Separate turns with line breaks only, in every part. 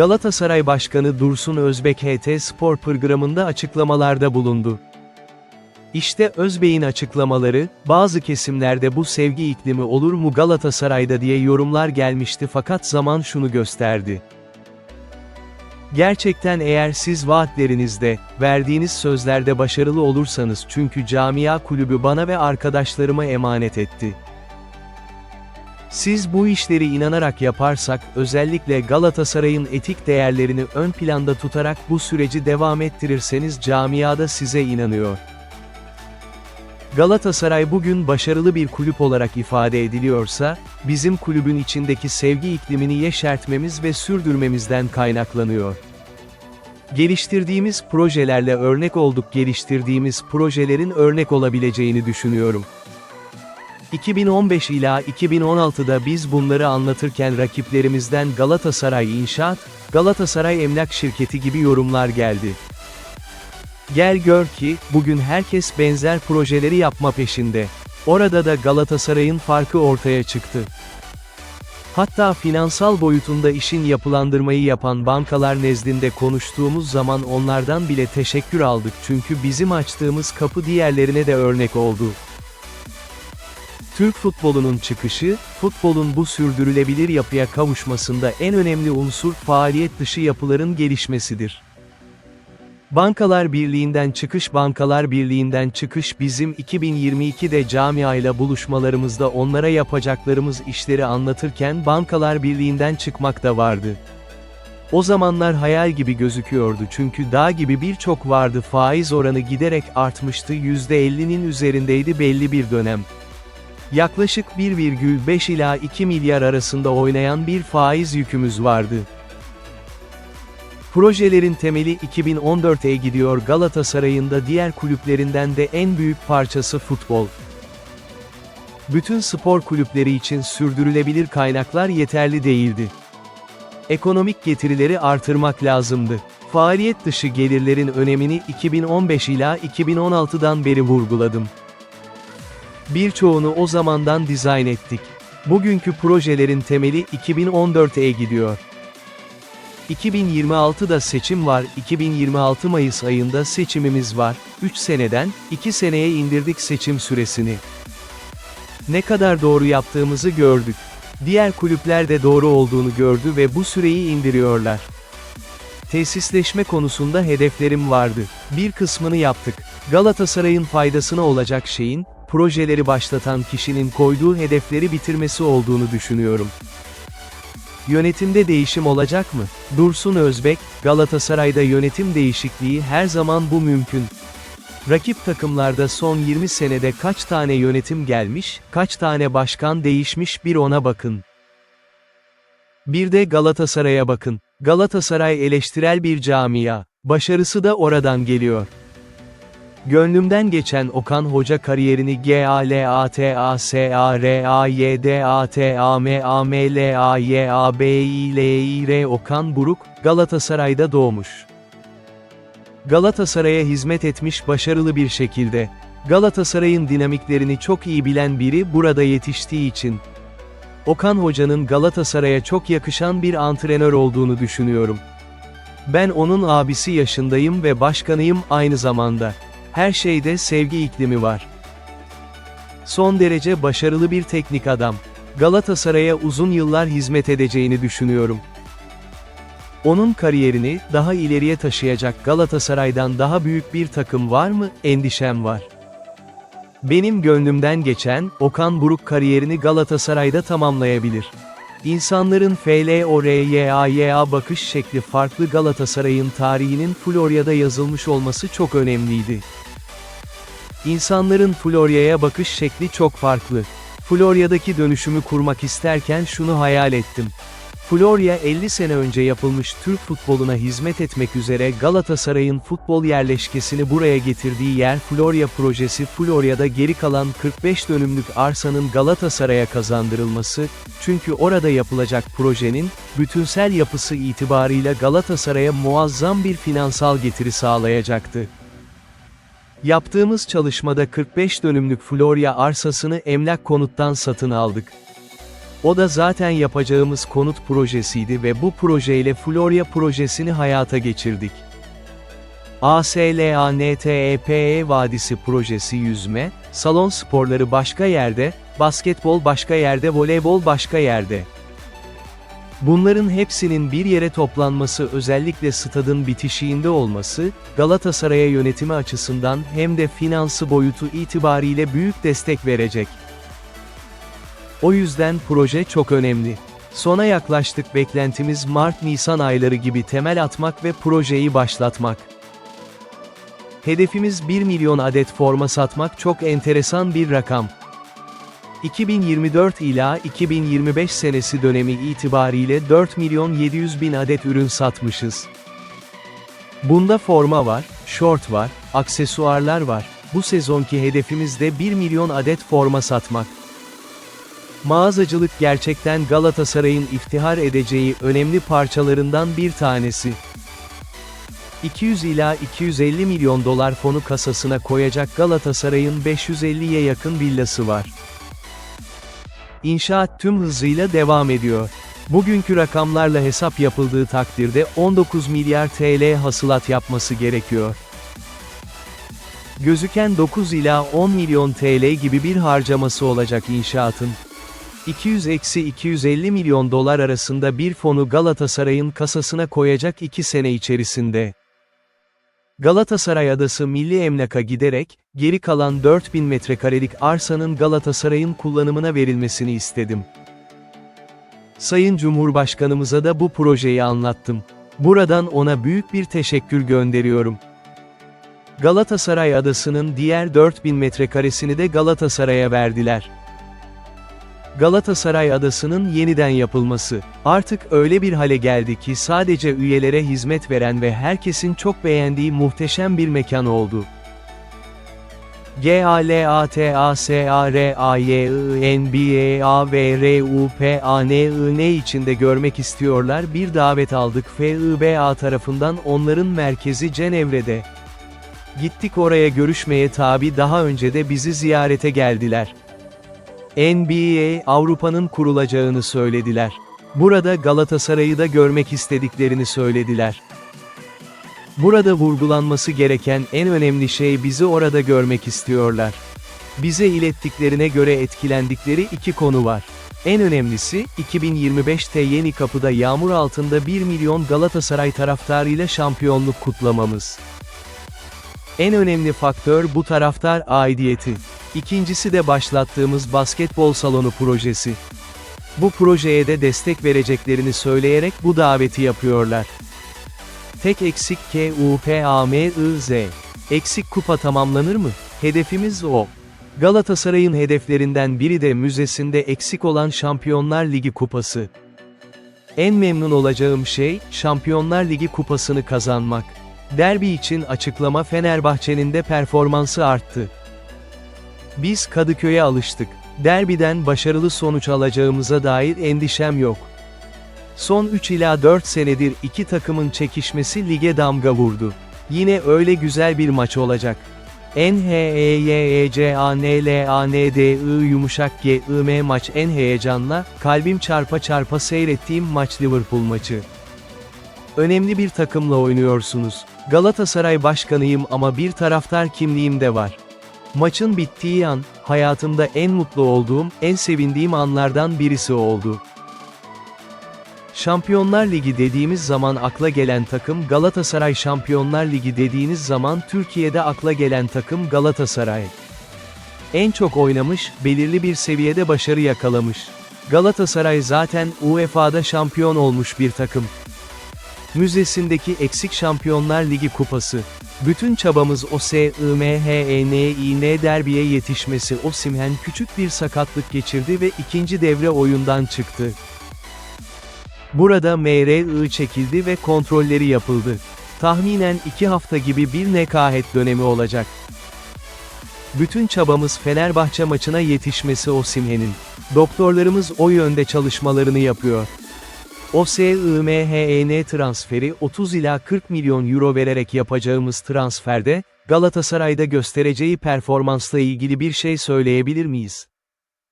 Galatasaray Başkanı Dursun Özbek HT Spor programında açıklamalarda bulundu. İşte Özbey'in açıklamaları, bazı kesimlerde bu sevgi iklimi olur mu Galatasaray'da diye yorumlar gelmişti fakat zaman şunu gösterdi. Gerçekten eğer siz vaatlerinizde, verdiğiniz sözlerde başarılı olursanız çünkü camia kulübü bana ve arkadaşlarıma emanet etti. Siz bu işleri inanarak yaparsak, özellikle Galatasaray'ın etik değerlerini ön planda tutarak bu süreci devam ettirirseniz camiada size inanıyor. Galatasaray bugün başarılı bir kulüp olarak ifade ediliyorsa, bizim kulübün içindeki sevgi iklimini yeşertmemiz ve sürdürmemizden kaynaklanıyor. Geliştirdiğimiz projelerle örnek olduk geliştirdiğimiz projelerin örnek olabileceğini düşünüyorum. 2015 ila 2016'da biz bunları anlatırken rakiplerimizden Galatasaray İnşaat, Galatasaray Emlak Şirketi gibi yorumlar geldi. Gel gör ki, bugün herkes benzer projeleri yapma peşinde. Orada da Galatasaray'ın farkı ortaya çıktı. Hatta finansal boyutunda işin yapılandırmayı yapan bankalar nezdinde konuştuğumuz zaman onlardan bile teşekkür aldık çünkü bizim açtığımız kapı diğerlerine de örnek oldu. Türk futbolunun çıkışı, futbolun bu sürdürülebilir yapıya kavuşmasında en önemli unsur faaliyet dışı yapıların gelişmesidir. Bankalar Birliği'nden çıkış Bankalar Birliği'nden çıkış bizim 2022'de camiayla buluşmalarımızda onlara yapacaklarımız işleri anlatırken Bankalar Birliği'nden çıkmak da vardı. O zamanlar hayal gibi gözüküyordu çünkü dağ gibi birçok vardı faiz oranı giderek artmıştı %50'nin üzerindeydi belli bir dönem. Yaklaşık 1,5 ila 2 milyar arasında oynayan bir faiz yükümüz vardı. Projelerin temeli 2014'e gidiyor Galatasaray'ın da diğer kulüplerinden de en büyük parçası futbol. Bütün spor kulüpleri için sürdürülebilir kaynaklar yeterli değildi. Ekonomik getirileri artırmak lazımdı. Faaliyet dışı gelirlerin önemini 2015 ila 2016'dan beri vurguladım. Birçoğunu o zamandan dizayn ettik. Bugünkü projelerin temeli 2014'e gidiyor. 2026'da seçim var, 2026 Mayıs ayında seçimimiz var, 3 seneden, 2 seneye indirdik seçim süresini. Ne kadar doğru yaptığımızı gördük. Diğer kulüpler de doğru olduğunu gördü ve bu süreyi indiriyorlar. Tesisleşme konusunda hedeflerim vardı. Bir kısmını yaptık. Galatasaray'ın faydasına olacak şeyin, projeleri başlatan kişinin koyduğu hedefleri bitirmesi olduğunu düşünüyorum. Yönetimde değişim olacak mı? Dursun Özbek, Galatasaray'da yönetim değişikliği her zaman bu mümkün. Rakip takımlarda son 20 senede kaç tane yönetim gelmiş, kaç tane başkan değişmiş bir ona bakın. Bir de Galatasaray'a bakın. Galatasaray eleştirel bir camia. Başarısı da oradan geliyor. Gönlümden geçen Okan Hoca kariyerini G A L A T A S A R A Y D A T A M A M L A Y A B I L I R Okan Buruk, Galatasaray'da doğmuş. Galatasaray'a hizmet etmiş başarılı bir şekilde. Galatasaray'ın dinamiklerini çok iyi bilen biri burada yetiştiği için. Okan Hoca'nın Galatasaray'a çok yakışan bir antrenör olduğunu düşünüyorum. Ben onun abisi yaşındayım ve başkanıyım aynı zamanda. Her şeyde sevgi iklimi var. Son derece başarılı bir teknik adam. Galatasaray'a uzun yıllar hizmet edeceğini düşünüyorum. Onun kariyerini daha ileriye taşıyacak Galatasaray'dan daha büyük bir takım var mı? Endişem var. Benim gönlümden geçen, Okan Buruk kariyerini Galatasaray'da tamamlayabilir. İnsanların FLORYAYA bakış şekli farklı Galatasaray'ın tarihinin Florya'da yazılmış olması çok önemliydi. İnsanların Florya'ya bakış şekli çok farklı. Florya'daki dönüşümü kurmak isterken şunu hayal ettim. Florya 50 sene önce yapılmış Türk futboluna hizmet etmek üzere Galatasaray'ın futbol yerleşkesini buraya getirdiği yer Florya projesi Florya'da geri kalan 45 dönümlük arsanın Galatasaray'a kazandırılması, çünkü orada yapılacak projenin, bütünsel yapısı itibarıyla Galatasaray'a muazzam bir finansal getiri sağlayacaktı. Yaptığımız çalışmada 45 dönümlük Florya arsasını emlak konuttan satın aldık. O da zaten yapacağımız konut projesiydi ve bu projeyle Florya projesini hayata geçirdik. ASLANTEPE E Vadisi projesi yüzme, salon sporları başka yerde, basketbol başka yerde, voleybol başka yerde. Bunların hepsinin bir yere toplanması özellikle stadın bitişiğinde olması, Galatasaray'a yönetimi açısından hem de finansı boyutu itibariyle büyük destek verecek. O yüzden proje çok önemli. Sona yaklaştık beklentimiz Mart-Nisan ayları gibi temel atmak ve projeyi başlatmak. Hedefimiz 1 milyon adet forma satmak çok enteresan bir rakam. 2024 ila 2025 senesi dönemi itibariyle 4 milyon 700 bin adet ürün satmışız. Bunda forma var, şort var, aksesuarlar var. Bu sezonki hedefimiz de 1 milyon adet forma satmak. Mağazacılık gerçekten Galatasaray'ın iftihar edeceği önemli parçalarından bir tanesi. 200 ila 250 milyon dolar fonu kasasına koyacak Galatasaray'ın 550'ye yakın villası var. İnşaat tüm hızıyla devam ediyor. Bugünkü rakamlarla hesap yapıldığı takdirde 19 milyar TL hasılat yapması gerekiyor. Gözüken 9 ila 10 milyon TL gibi bir harcaması olacak inşaatın. 200-250 milyon dolar arasında bir fonu Galatasaray'ın kasasına koyacak 2 sene içerisinde. Galatasaray Adası Milli Emlak'a giderek, geri kalan 4000 metrekarelik arsanın Galatasaray'ın kullanımına verilmesini istedim. Sayın Cumhurbaşkanımıza da bu projeyi anlattım. Buradan ona büyük bir teşekkür gönderiyorum. Galatasaray Adası'nın diğer 4000 metrekaresini de Galatasaray'a verdiler. Galatasaray Adası'nın yeniden yapılması, artık öyle bir hale geldi ki sadece üyelere hizmet veren ve herkesin çok beğendiği muhteşem bir mekan oldu. G A L A T A S A R A Y I N B A V R U P A N I içinde görmek istiyorlar bir davet aldık FIBA tarafından onların merkezi Cenevre'de. Gittik oraya görüşmeye tabi daha önce de bizi ziyarete geldiler. NBA Avrupa'nın kurulacağını söylediler. Burada Galatasaray'ı da görmek istediklerini söylediler. Burada vurgulanması gereken en önemli şey bizi orada görmek istiyorlar. Bize ilettiklerine göre etkilendikleri iki konu var. En önemlisi, 2025'te Yeni Kapı'da yağmur altında 1 milyon Galatasaray taraftarıyla şampiyonluk kutlamamız. En önemli faktör bu taraftar aidiyeti. İkincisi de başlattığımız basketbol salonu projesi. Bu projeye de destek vereceklerini söyleyerek bu daveti yapıyorlar. Tek eksik KUPAMIZ. Eksik kupa tamamlanır mı? Hedefimiz o. Galatasaray'ın hedeflerinden biri de müzesinde eksik olan Şampiyonlar Ligi kupası. En memnun olacağım şey, Şampiyonlar Ligi kupasını kazanmak. Derbi için açıklama Fenerbahçe'nin de performansı arttı. Biz Kadıköy'e alıştık. Derbiden başarılı sonuç alacağımıza dair endişem yok. Son 3 ila 4 senedir iki takımın çekişmesi lige damga vurdu. Yine öyle güzel bir maç olacak. N H E Y E C A N L A N D I yumuşak G I M maç en heyecanla, kalbim çarpa çarpa seyrettiğim maç Liverpool maçı. Önemli bir takımla oynuyorsunuz. Galatasaray başkanıyım ama bir taraftar kimliğim de var. Maçın bittiği an, hayatımda en mutlu olduğum, en sevindiğim anlardan birisi oldu. Şampiyonlar Ligi dediğimiz zaman akla gelen takım Galatasaray Şampiyonlar Ligi dediğiniz zaman Türkiye'de akla gelen takım Galatasaray. En çok oynamış, belirli bir seviyede başarı yakalamış. Galatasaray zaten UEFA'da şampiyon olmuş bir takım. Müzesindeki eksik Şampiyonlar Ligi kupası. Bütün çabamız o S-I-M-H-E-N-İ-N derbiye yetişmesi o Simhen küçük bir sakatlık geçirdi ve ikinci devre oyundan çıktı. Burada MRI çekildi ve kontrolleri yapıldı. Tahminen iki hafta gibi bir nekahet dönemi olacak. Bütün çabamız Fenerbahçe maçına yetişmesi Osimhen'in. Doktorlarımız o yönde çalışmalarını yapıyor. OSIMHEN transferi 30 ila 40 milyon euro vererek yapacağımız transferde, Galatasaray'da göstereceği performansla ilgili bir şey söyleyebilir miyiz?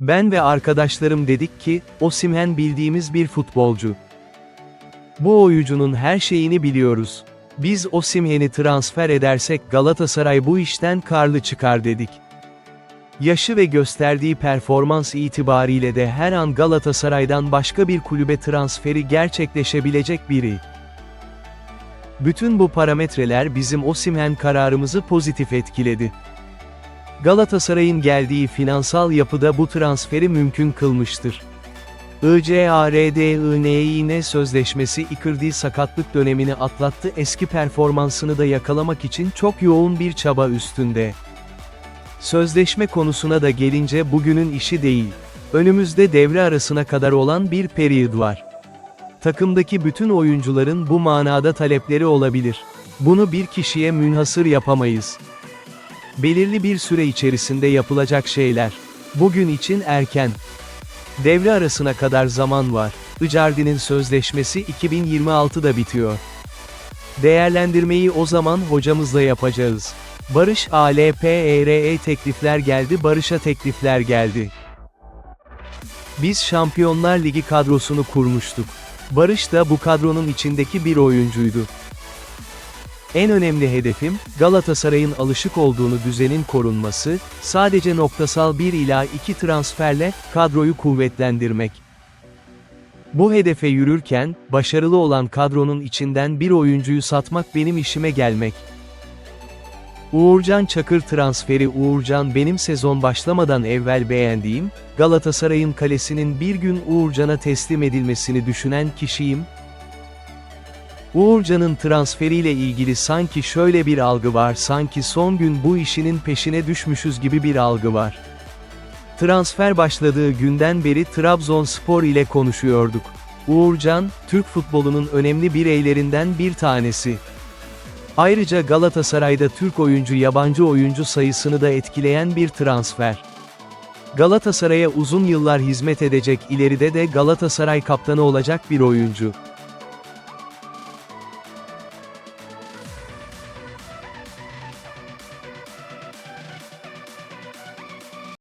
Ben ve arkadaşlarım dedik ki, Osimhen bildiğimiz bir futbolcu. Bu oyuncunun her şeyini biliyoruz. Biz Osimhen'i transfer edersek Galatasaray bu işten karlı çıkar dedik. Yaşı ve gösterdiği performans itibariyle de her an Galatasaray'dan başka bir kulübe transferi gerçekleşebilecek biri. Bütün bu parametreler bizim Osimhen kararımızı pozitif etkiledi. Galatasaray'ın geldiği finansal yapıda bu transferi mümkün kılmıştır. ICARDINE'ine sözleşmesi Icardi sakatlık dönemini atlattı eski performansını da yakalamak için çok yoğun bir çaba üstünde. Sözleşme konusuna da gelince bugünün işi değil. Önümüzde devre arasına kadar olan bir periyod var. Takımdaki bütün oyuncuların bu manada talepleri olabilir. Bunu bir kişiye münhasır yapamayız. Belirli bir süre içerisinde yapılacak şeyler. Bugün için erken. Devre arasına kadar zaman var. Icardi'nin sözleşmesi 2026'da bitiyor. Değerlendirmeyi o zaman hocamızla yapacağız. Barış ALPERE E teklifler geldi Barış'a teklifler geldi. Biz Şampiyonlar Ligi kadrosunu kurmuştuk. Barış da bu kadronun içindeki bir oyuncuydu. En önemli hedefim, Galatasaray'ın alışık olduğunu düzenin korunması, sadece noktasal bir ila iki transferle, kadroyu kuvvetlendirmek. Bu hedefe yürürken, başarılı olan kadronun içinden bir oyuncuyu satmak benim işime gelmek. Uğurcan Çakır transferi Uğurcan benim sezon başlamadan evvel beğendiğim, Galatasaray'ın kalesinin bir gün Uğurcan'a teslim edilmesini düşünen kişiyim, Uğurcan'ın transferiyle ilgili sanki şöyle bir algı var sanki son gün bu işinin peşine düşmüşüz gibi bir algı var. Transfer başladığı günden beri Trabzonspor ile konuşuyorduk. Uğurcan, Türk futbolunun önemli bireylerinden bir tanesi. Ayrıca Galatasaray'da Türk oyuncu yabancı oyuncu sayısını da etkileyen bir transfer. Galatasaray'a uzun yıllar hizmet edecek ileride de Galatasaray kaptanı olacak bir oyuncu.